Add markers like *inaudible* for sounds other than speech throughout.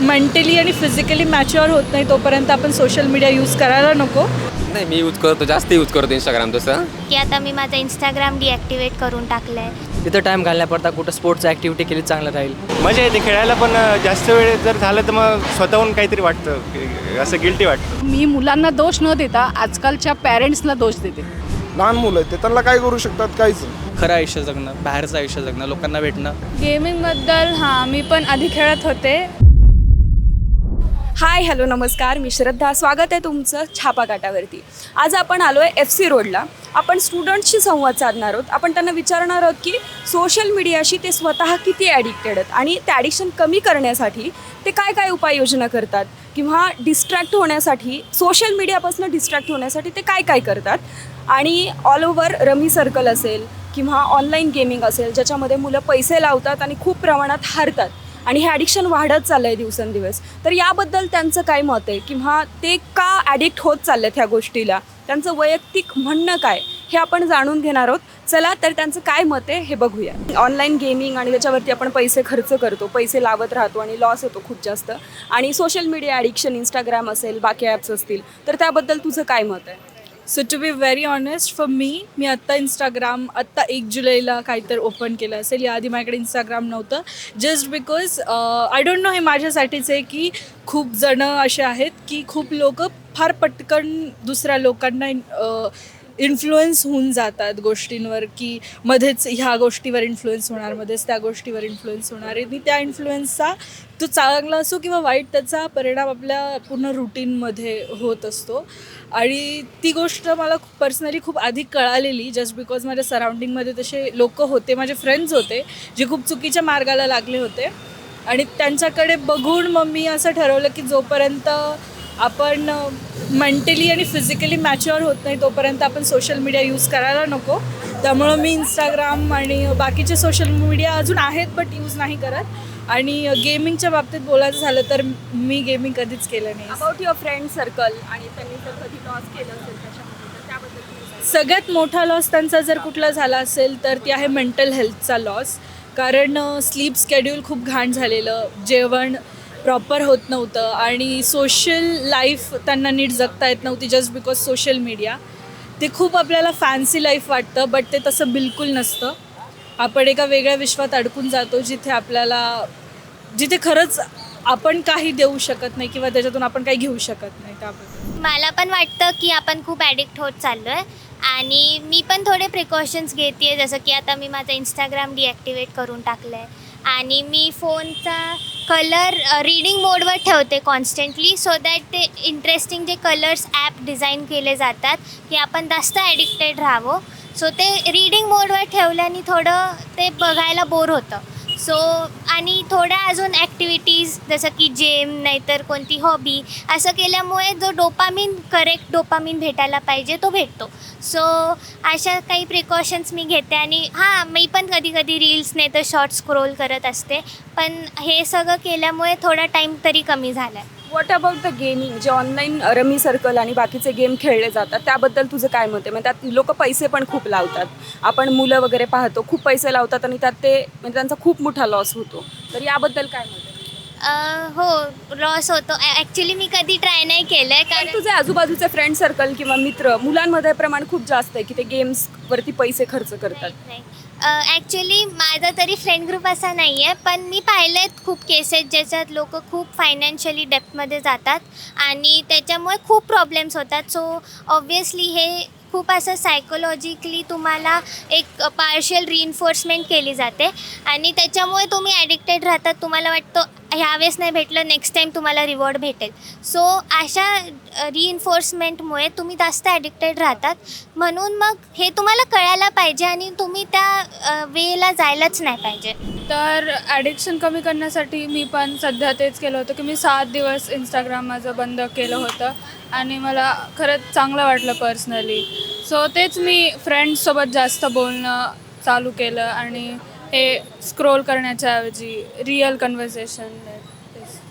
Mentally आणि physically mature होत नाही तोपर्यंत आपण सोशल मीडिया यूज करायला नको. नाही मी यूज करतो जास्त यूज करतो इंस्टाग्राम तसं. की आता मी माझा इंस्टाग्राम डिॲक्टिवेट करून टाकलं आहे तिथं टाईम घालण्यापरता कुठं स्पोर्ट्स ॲक्टिव्हिटी केली चांगलं राहील. मजा येते खेळायला पण जास्त वेळ जर झालं तर मग स्वतःहून काहीतरी वाटतं असं गिल्टी वाटतं. मी मुलांना दोष न देता आजकालच्या पॅरेंट्सला दोष देते. लहान मुलं आहेत ते त्यांना काय करू शकतात काहीच. खरं आयुष्य जगणं बाहेरचं आयुष्य जगणं लोकांना भेटणं. गेमिंगबद्दल हां मी पण आधी खेळत होते. हाय हॅलो नमस्कार. मी श्रद्धा. स्वागत आहे तुमचं छापाकाटावरती आज आपण आलो आहे एफ सी रोडला. आपण स्टुडंट्सशी संवाद साधणार आहोत. आपण त्यांना विचारणार आहोत की सोशल मीडियाशी ते स्वतः किती ॲडिक्टेड आहेत? आणि ते ॲडिक्शन कमी करण्यासाठी ते काय काय उपाययोजना करतात? किंवा डिस्ट्रॅक्ट होण्यासाठी सोशल मीडियापासून डिस्ट्रॅक्ट होण्यासाठी ते काय काय करतात? आणि ऑल ओव्हर रमी सर्कल असेल किंवा ऑनलाईन गेमिंग असेल ज्याच्यामध्ये मुलं पैसे लावतात आणि खूप प्रमाणात हारतात. आणि हे ॲडिक्शन वाढत चाललं आहे दिवसेंदिवस. तर याबद्दल त्यांचं काय मत आहे? किंवा ते का ॲडिक्ट होत चाललेत ह्या गोष्टीला? त्यांचं वैयक्तिक म्हणणं काय? हे आपण जाणून घेणार आहोत. चला तर त्यांचं काय मत आहे हे बघूया. ऑनलाईन गेमिंग आणि त्याच्यावरती आपण पैसे खर्च करतो पैसे लावत राहतो आणि लॉस होतो खूप जास्त. आणि सोशल मीडिया ॲडिक्शन इंस्टाग्राम असेल बाकी ॲप्स असतील तर त्याबद्दल तुझं काय मत आहे? So to be very honest for me मी आत्ता इंस्टाग्राम आत्ता एक जुलैला काहीतरी ओपन केलं असेल. याआधी माझ्याकडे इंस्टाग्राम नव्हतं. Just because I don't know हे माझ्यासाठीच आहे की खूप जणं असे आहेत की खूप लोक फार पटकन दुसऱ्या लोकांना uh, इन्फ्लुएन्स होऊन जातात गोष्टींवर की मध्येच ह्या गोष्टीवर इन्फ्लुएन्स होणार मध्येच त्या गोष्टीवर इन्फ्लुएन्स होणार. आणि त्या इन्फ्लुएन्सचा तो चांगला असो किंवा वाईट त्याचा परिणाम आपल्या पूर्ण रुटीनमध्ये होत असतो. आणि ती गोष्ट मला पर्सनली खूप आधी कळालेली जस्ट बिकॉज माझ्या सराउंडिंगमध्ये तसे लोक होते माझे फ्रेंड्स होते जे खूप चुकीच्या मार्गाला लागले होते. आणि त्यांच्याकडे बघून मग मी असं ठरवलं की जोपर्यंत आपण मेंटली आणि फिजिकली मॅच्युअर होत नाही तोपर्यंत आपण सोशल मीडिया यूज करायला नको. त्यामुळं मी इंस्टाग्राम आणि बाकीचे सोशल मीडिया अजून आहेत बट यूज नाही करत. आणि गेमिंगच्या बाबतीत बोलायचं झालं तर मी गेमिंग कधीच केलं नाही. अबाउट युअर फ्रेंड सर्कल आणि त्यांनी जर कधी लॉस केलं असेल त्याच्यामध्ये त्याबद्दल? सगळ्यात मोठा लॉस त्यांचा जर कुठला झाला असेल तर ती आहे मेंटल हेल्थचा लॉस कारण स्लीप स्केड्यूल खूप घाण झालेलं जेवण प्रॉपर होत नव्हतं. आणि सोशल लाईफ त्यांना नीट जगता येत नव्हती जस्ट बिकॉज सोशल मीडिया ते खूप आपल्याला फॅन्सी लाईफ वाटतं बट ते तसं बिलकुल नसतं. आपण एका वेगळ्या विश्वात अडकून जातो जिथे आपल्याला जिथे खरंच आपण काही देऊ शकत नाही किंवा त्याच्यातून आपण काही घेऊ शकत नाही त्याबद्दल. मला पण वाटतं की आपण खूप ॲडिक्ट होत चाललो आहे आणि मी पण थोडे प्रिकॉशन्स घेते आहे जसं की आता मी माझं इंस्टाग्राम डिॲक्टिवेट करून टाकलं आहे आणि मी फोनचा कलर रीडिंग मोडवर ठेवते कॉन्स्टंटली सो दॅट ते इंटरेस्टिंग जे कलर्स ॲप डिझाईन केले जातात की आपण जास्त ॲडिक्टेड राहावं. सो ते रीडिंग मोडवर ठेवल्याने थोडं ते बघायला बोर होतं. सो आणि थोड्या अजून ॲक्टिव्हिटीज जसं की जेम नाहीतर कोणती हॉबी असं केल्यामुळे जो डोपामिन करेक्ट डोपामिन भेटायला पाहिजे तो भेटतो. सो अशा काही प्रिकॉशन्स मी घेते आणि हां मी पण कधी कधी रील्स नाही तर शॉर्ट स्क्रोल करत असते. पण हे सगळं केल्यामुळे थोडा टाईम तरी कमी झाला आहे व्हॉट अबाउट द गेमिंग जे ऑनलाईन रमी सर्कल आणि बाकीचे गेम खेळले जातात त्याबद्दल तुझं काय मत आहे? म्हणजे त्यात लोक पैसे पण खूप लावतात. आपण मुलं वगैरे पाहतो खूप पैसे लावतात आणि त्यात ते म्हणजे त्यांचा खूप मोठा लॉस होतो. तर याबद्दल काय मत आहे? अं, हो लॉस होतो. ॲक्च्युली मी कधी ट्राय नाही केलं आहे कारण तुझे आजूबाजूचे फ्रेंड सर्कल किंवा मित्र मुलांमध्ये प्रमाण खूप जास्त आहे की ते गेम्स वरती पैसे खर्च करतात. नाही. ॲक्च्युली माझा तरी फ्रेंड ग्रुप असा नाही आहे पण मी पाहिले आहेत खूप केसेस ज्याच्यात लोक खूप फायनान्शियली डेप्थमध्ये जातात आणि त्याच्यामुळे खूप प्रॉब्लेम्स होतात. सो ऑब्वियसली हे खूप असं सायकोलॉजिकली तुम्हाला एक पार्शियल रिइन्फोर्समेंट केली जाते आणि त्याच्यामुळे तुम्ही ॲडिक्टेड राहतात. तुम्हाला वाटतं ह्यावेळेस नाही भेटलं नेक्स्ट टाईम तुम्हाला रिवॉर्ड भेटेल. सो अशा रिइन्फोर्समेंटमुळे तुम्ही जास्त ॲडिक्टेड राहतात. म्हणून मग हे तुम्हाला कळायला पाहिजे आणि तुम्ही त्या वेला जायलाच नाही पाहिजे. तर ॲडिक्शन कमी करण्यासाठी मी पण सध्या तेच केलं होतं की मी सात दिवस इंस्टाग्राम माझं बंद केलं होतं आणि मला खरंच चांगलं वाटलं पर्सनली सो तेच मी फ्रेंड्ससोबत जास्त बोलणं चालू केलं आणि हे स्क्रोल करण्याच्या ऐवजी रिअल कन्व्हर्सेशन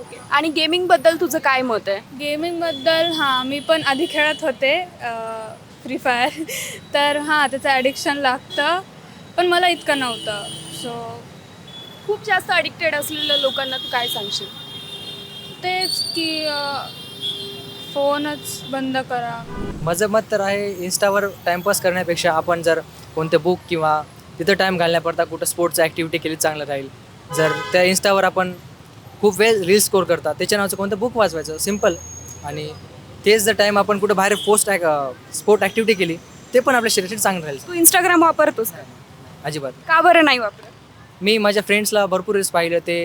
ओके आणि गेमिंगबद्दल तुझं काय मत आहे? गेमिंगबद्दल हां मी पण आधी खेळत होते फ्री फायर *laughs* तर हां त्याचं ॲडिक्शन लागतं पण मला इतकं नव्हतं. सो खूप जास्त अडिक्टेड असलेल्या लोकांना तू काय सांगशील? तेच की फोनच बंद करा. माझं मत तर आहे इन्स्टावर टाईमपास करण्यापेक्षा आपण जर कोणते बुक किंवा तिथं टाईम घालण्याकरता कुठं स्पोर्ट्स ॲक्टिव्हिटी केली चांगलं राहील. जर त्या इन्स्टावर आपण खूप वेळ रील स्कोर करतात त्याच्या नावाचं कोणतं बुक वाचवायचं? सिंपल आणि तेच जर टाईम आपण कुठं बाहेर पोस्ट स्पोर्ट ॲक्टिव्हिटी केली ते पण आपल्या शरीरासाठी चांगलं राहील. तू इंस्टाग्राम वापरतोस का? अजिबात. का बरं नाही वापरत? मी माझ्या फ्रेंड्सला भरपूर रील्स पाहिलं ते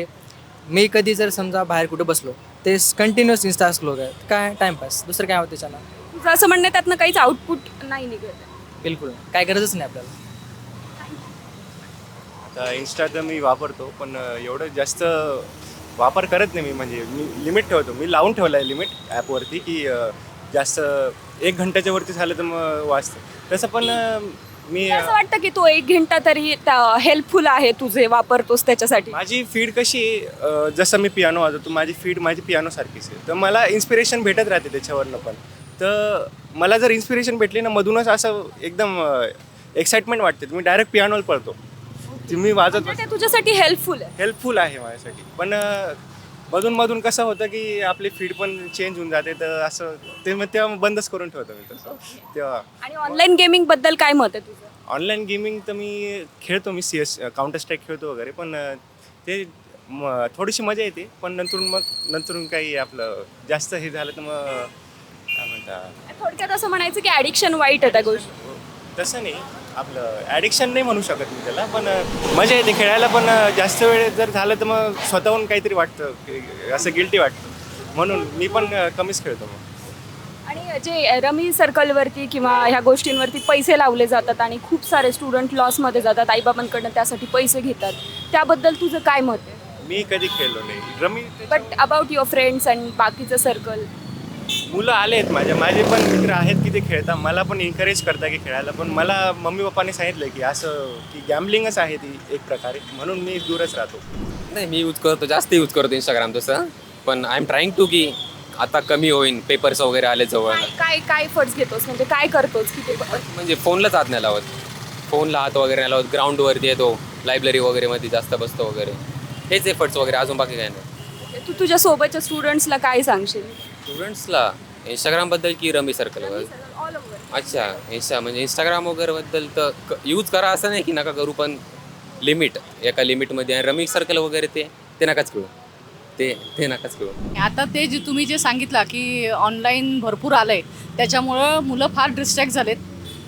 मी कधी जर समजा बाहेर कुठं बसलो ते कंटिन्युअस इन्स्टा स्लो आहे काय टाईमपास दुसरं काय होतं त्याच्यानं? तुझं असं म्हणणं आहे, त्यातनं काहीच आउटपुट नाही निघत. बिलकुल. काय गरजच नाही आपल्याला. तर मी वापरतो पण एवढं जास्त वापर करत नाही मी. म्हणजे मी लिमिट ठेवतो. मी लावून ठेवलं आहे लिमिट ॲपवरती की जास्त एक घंट्याच्या वरती झालं तर मग वाचतं. तसं पण मी असं वाटतं की तो एक घंटा तरी हेल्पफुल आहे तुझे वापरतोस त्याच्यासाठी. माझी फीड कशी जसं मी पियानो वाजवतो माझी फीड माझी पियानो सारखीच आहे. तर मला इन्स्पिरेशन भेटत राहते त्याच्यावरनं पण. तर मला जर इन्स्पिरेशन भेटली ना मधूनच असं एकदम एक्साइटमेंट वाटते. मी डायरेक्ट पियानोला पळतो. ती मी वाजत ते तुझ्यासाठी हेल्पफुल आहे. हेल्पफुल आहे माझ्यासाठी. पण अ, मधून मधून कसं होतं की आपली फीड पण चेंज होऊन जाते तर असं ते मग तेव्हा बंदच करून ठेवतो मी तसं. तेव्हा. आणि ऑनलाईन गेमिंगबद्दल काय मत आहे तुझं? ऑनलाईन गेमिंग तर मी खेळतो मी सी एस काउंटर स्ट्राईक खेळतो वगैरे पण अ, ते म- थोडीशी मजा येते पण नंतरून मग नंतरून काही आपलं जास्त हे झालं तर मग काय म्हणता? थोडक्यात असं म्हणायचं की ॲडिक्शन वाईट आहे त्या गोष्टी तसं नाही. आपलं ॲडिक्शन नाही म्हणू शकत मी त्याला पण मजा येते खेळायला पण जास्त वेळ जर झालं तर मग स्वतःहून काहीतरी वाटतं की असं गिल्टी वाटतं. म्हणून मी पण कमीच खेळतो मग. आणि जे रमी सर्कलवरती किंवा ह्या गोष्टींवरती पैसे लावले जातात आणि खूप सारे स्टुडंट लॉसमध्ये जातात आईबाबांकडनं त्यासाठी पैसे घेतात त्याबद्दल तुझं काय मत आहे? मी कधी खेळलो नाही. Rummy but about your friends and बाकीचं सर्कल मुलं आले आहेत माझ्या. माझे पण मित्र आहेत की ते खेळतात. मला पण एन्करेज करतात की खेळायला. पण मला मम्मी पप्पाने सांगितलं की असं की गॅमलिंगच आहे ती एक प्रकारे. म्हणून मी दूरच राहतो. नाही मी यूज करतो जास्त यूज करतो इंस्टाग्राम तसं. पण आय एम ट्राईंग टू की आता कमी होईन. पेपर्स वगैरे आले जवळ. काय काय काय एफर्ट्स घेतोस? म्हणजे काय करतोस की ते म्हणजे फोनलाच हात नाही लावत. फोनला हात वगैरे नाही लावत. ग्राउंडवरती येतो. लायब्ररी वगैरेमध्ये जास्त बसतो वगैरे. हेच एफर्ट्स वगैरे अजून बाकी काय नाही. तू तुझ्या सोबतच्या स्टुडंट्सला काय सांगशील? स्टुडंट्सला इंस्टाग्रामबद्दल की रमी सर्कलवर ऑल ओव्हर अच्छा इंस्टा म्हणजे इंस्टाग्राम वगैरेबद्दल तर यूज करा असं नाही की नका करू पण लिमिट एका लिमिटमध्ये आणि रमी सर्कल वगैरे ते ते नकाच करू. ते ते नकाच करू. आता ते जे तुम्ही जे सांगितलं की ऑनलाईन भरपूर आलं आहे त्याच्यामुळं मुलं फार डिस्ट्रॅक्ट झालेत.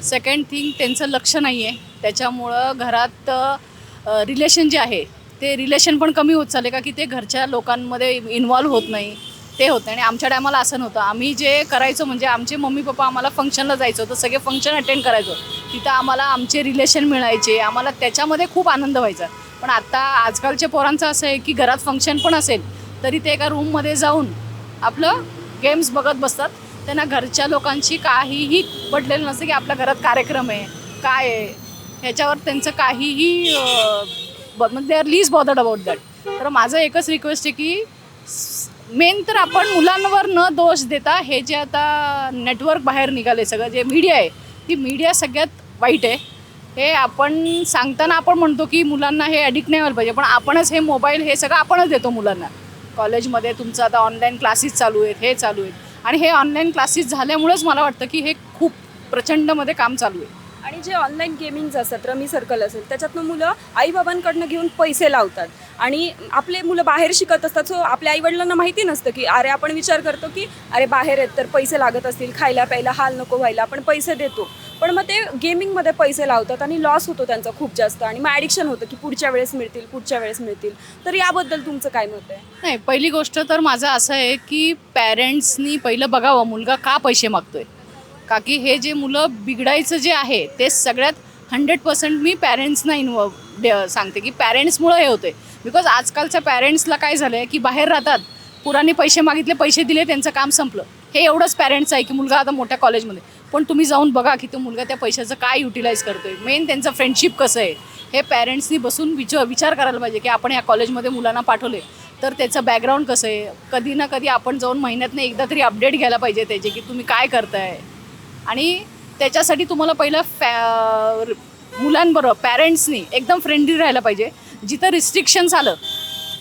सेकंड थिंग त्यांचं लक्ष नाही आहे त्याच्यामुळं घरात रिलेशन जे आहे ते रिलेशन पण कमी होत चालले का की ते घरच्या लोकांमध्ये इन्वॉल्व्ह होत नाही. ते होतं आणि आमच्या टायमाला असं नव्हतं. आम्ही जे करायचो म्हणजे आमचे मम्मी पप्पा आम्हाला फंक्शनला जायचं होतं सगळे फंक्शन अटेंड करायचो. तिथं आम्हाला आमचे रिलेशन मिळायचे आम्हाला त्याच्यामध्ये खूप आनंद व्हायचा. पण आत्ता आजकालच्या पोरांचं असं आहे की घरात फंक्शन पण असेल तरी ते एका रूममध्ये जाऊन आपलं गेम्स बघत बसतात. त्यांना घरच्या लोकांची काहीही पडलेलं नसतं की आपल्या घरात कार्यक्रम आहे काय आहे. ह्याच्यावर त्यांचं काहीही ब- म्हणजे they are least bothered about that तर माझं एकच रिक्वेस्ट आहे की मेन तर आपण मुलांवर न दोष देता. हे जे आता नेटवर्क बाहेर निघाले सगळं जे मीडिया आहे ती मीडिया सगळ्यात वाईट आहे. हे आपण सांगताना आपण म्हणतो की मुलांना हे ॲडिक्ट नाही व्हायला पाहिजे पण आपणच हे मोबाईल हे सगळं आपणच देतो मुलांना. कॉलेजमध्ये तुमचं आता ऑनलाईन क्लासेस चालू आहेत हे चालू आहेत. आणि हे ऑनलाईन क्लासेस झाल्यामुळंच मला वाटतं की हे खूप प्रचंडमध्ये काम चालू आहे. आणि जे ऑनलाईन गेमिंग असतात रमी सर्कल असेल त्याच्यातनं मुलं आईबाबांकडनं घेऊन पैसे लावतात. आणि आपले मुलं बाहेर शिकत असतात सो आपल्या आईवडिलांना माहिती नसतं की अरे आपण विचार करतो की अरे बाहेर आहेत तर पैसे लागत असतील खायला प्यायला हाल नको व्हायला आपण पैसे देतो. पण मग ते गेमिंगमध्ये पैसे लावतात आणि लॉस होतो त्यांचा खूप जास्त. आणि मग ॲडिक्शन होतं की पुढच्या वेळेस मिळतील पुढच्या वेळेस मिळतील. तर याबद्दल तुमचं काय मत आहे? नाही पहिली गोष्ट तर माझं असं आहे की पॅरेंट्सनी पहिलं बघावं मुलगा का पैसे मागतोय? का की हे जे मुलं बिघडायचं जे आहे ते सगळ्यात हंड्रेड पर्सेंट मी पॅरेंट्सना इन्वॉल्व सांगते की पॅरेंट्समुळं हे होते बिकॉज आजकालच्या पॅरेंट्सला काय झालं आहे की बाहेर राहतात पुराने पैसे मागितले पैसे दिले त्यांचं काम संपलं. हे एवढंच पॅरेंट्स आहे की मुलगा आता मोठ्या कॉलेजमध्ये पण तुम्ही जाऊन बघा की तो मुलगा त्या पैशाचं काय युटिलाइज आहे मेन त्यांचं फ्रेंडशिप कसं आहे? हे पॅरेंट्सनी बसून विचार विचार करायला पाहिजे की आपण या कॉलेजमध्ये मुलांना पाठवले तर त्याचं बॅकग्राऊंड कसं आहे? कधी ना कधी आपण जाऊन महिन्यातनं एकदा तरी अपडेट घ्यायला पाहिजे त्याचे की तुम्ही काय करताय? आणि त्याच्यासाठी तुम्हाला पहिलं फॅ मुलांबरोबर पॅरेंट्सनी एकदम फ्रेंडली राहायला पाहिजे. जिथं रिस्ट्रिक्शन्स आलं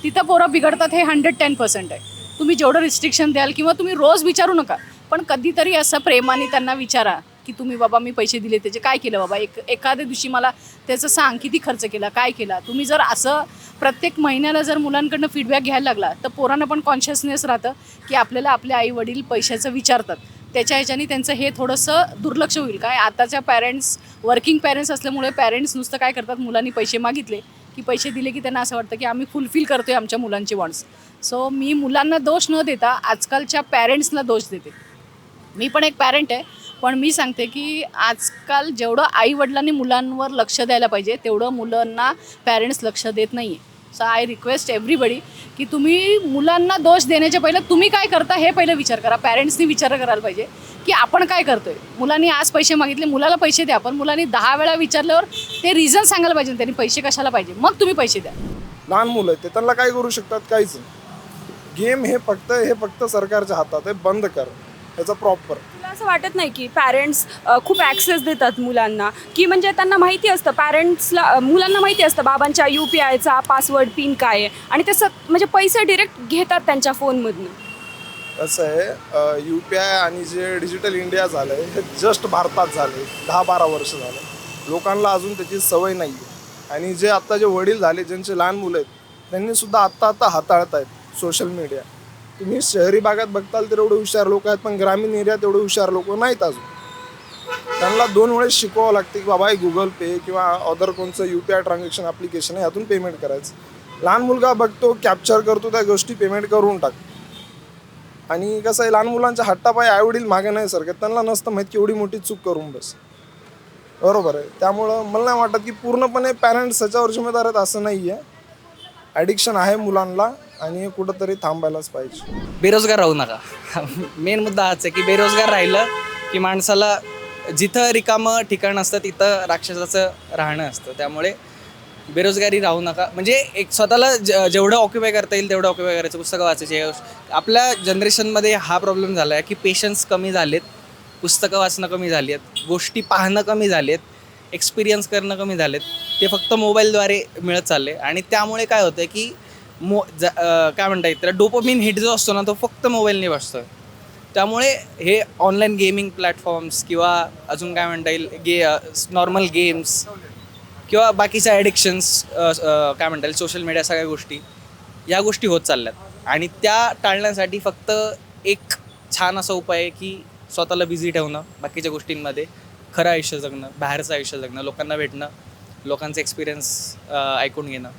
तिथं पोरं बिघडतात हे हंड्रेड टेन पर्सेंट आहे. तुम्ही जेवढं रिस्ट्रिक्शन द्याल किंवा तुम्ही रोज विचारू नका पण कधीतरी असं प्रेमाने त्यांना विचारा की तुम्ही बाबा मी पैसे दिले त्याचे काय केलं बाबा? एक एखाद्या दिवशी मला त्याचं सांग किती खर्च केला काय केला? तुम्ही जर असं प्रत्येक महिन्याला जर मुलांकडनं फीडबॅक घ्यायला लागला तर पोरांना पण कॉन्शियसनेस राहतं की आपल्याला आपले आई वडील पैशाचं विचारतात. त्याच्या ह्याच्याने त्यांचं हे थोडंसं दुर्लक्ष होईल. काय आताच्या पॅरेंट्स वर्किंग पॅरेंट्स असल्यामुळे पॅरेंट्स नुसतं काय करतात? मुलांनी पैसे मागितले की पैसे दिले की त्यांना असं वाटतं की आम्ही फुलफिल करतोय आमच्या मुलांचे वॉन्ट्स सो मी मुलांना दोष न देता आजकालच्या पॅरेंट्सला दोष देते. मी पण एक पॅरेंट आहे पण मी सांगते की आजकाल जेवढं आईवडिलांनी मुलांवर लक्ष द्यायला पाहिजे तेवढं मुलांना पॅरेंट्स लक्ष देत नाही आहे सो आय रिक्वेस्ट एव्हरीबडी की तुम्ही मुलांना दोष देण्याच्या पहिलं तुम्ही काय करता हे पहिलं विचार करा. पॅरेंट्सनी विचार करायला पाहिजे की आपण काय करतोय. मुलांनी आज पैसे मागितले मुलाला पैसे द्या पण मुलांनी दहा वेळा विचारल्यावर ते रिझन सांगायला पाहिजे त्यांनी पैसे कशाला पाहिजे. मग तुम्ही पैसे द्या. लहान मुलं आहेत ते त्यांना काय करू शकतात? काहीच गेम हे फक्त हे फक्त सरकारच्या हातात आहे बंद कर. याचा प्रॉपर तुला असं वाटत नाही की पॅरेंट्स खूप ॲक्सेस देतात मुलांना? की म्हणजे त्यांना माहिती असतं पॅरेंट्सला मुलांना माहिती असतं बाबांच्या यू पी आयचा पासवर्ड पिन काय आहे? आणि ते सत म्हणजे पैसे डिरेक्ट घेतात त्यांच्या फोनमधनं कसं आहे यू पी आय आणि जे डिजिटल इंडिया झालं आहे हे जस्ट भारतात झाले दहा बारा वर्ष झाले. लोकांना अजून त्याची सवय नाही आहे आणि जे आत्ता जे वडील झाले ज्यांचे लहान मुलं आहेत त्यांनी सुद्धा आत्ता आत्ता हाताळत आहेत सोशल मीडिया तुम्ही शहरी भागात बघताल तर एवढे हुशार लोक आहेत पण ग्रामीण एरियात एवढे हुशार लोक नाहीत अजून. त्यांना दोन वेळेस शिकवावं लागते की बाबा हे गुगल पे किंवा अदर कोणचं U P I transaction application आहे यातून पेमेंट करायचं. लहान मुलगा बघतो कॅप्चर करतो त्या गोष्टी पेमेंट करून टाक. आणि कसं आहे लहान मुलांच्या हट्टापाय आईवडील मागे नाही सरकत त्यांना नसतं माहीत की एवढी मोठी चूक करून बस. बरोबर आहे. त्यामुळं मला नाही वाटत की पूर्णपणे पॅरेंट्स ह्याच्यावर जिम्मेदार आहेत असं नाही आहे ॲडिक्शन आहे मुलांना आणि हे कुठंतरी थांबायलाच पाहिजे. बेरोजगार राहू नका. मेन मुद्दा हाच आहे की बेरोजगार राहिलं की माणसाला जिथं रिकामं ठिकाण असतं तिथं राक्षसाचं राहणं असतं. त्यामुळे बेरोजगारी राहू नका. म्हणजे एक स्वतःला ज जेवढं ऑक्युपाय करता येईल तेवढं ऑक्युपाय करायचं. पुस्तकं वाचायचे. या आपल्या जनरेशनमध्ये हा प्रॉब्लेम झाला आहे की पेशन्स कमी झालेत पुस्तकं वाचणं कमी झाली आहेत गोष्टी पाहणं कमी झालेत एक्सपिरियन्स करणं कमी झालेत. ते फक्त मोबाईलद्वारे मिळत चालले. आणि त्यामुळे काय होतं की मो ज काय म्हणता येईल त्याला डोपोमिन हिट जो असतो ना तो फक्त मोबाईलने बसतो त्यामुळे हे ऑनलाईन गेमिंग प्लॅटफॉर्म्स किंवा अजून काय म्हणता येईल गे नॉर्मल गेम्स किंवा बाकीच्या ॲडिक्शन्स काय म्हणता येईल सोशल मीडिया सगळ्या गोष्टी या गोष्टी होत चालल्यात. आणि त्या टाळण्यासाठी फक्त एक छान असा उपाय आहे की स्वतःला बिझी ठेवणं बाकीच्या गोष्टींमध्ये खरं आयुष्य जगणं बाहेरचं आयुष्य जगणं लोकांना भेटणं लोकांचा एक्सपिरियन्स ऐकून घेणं.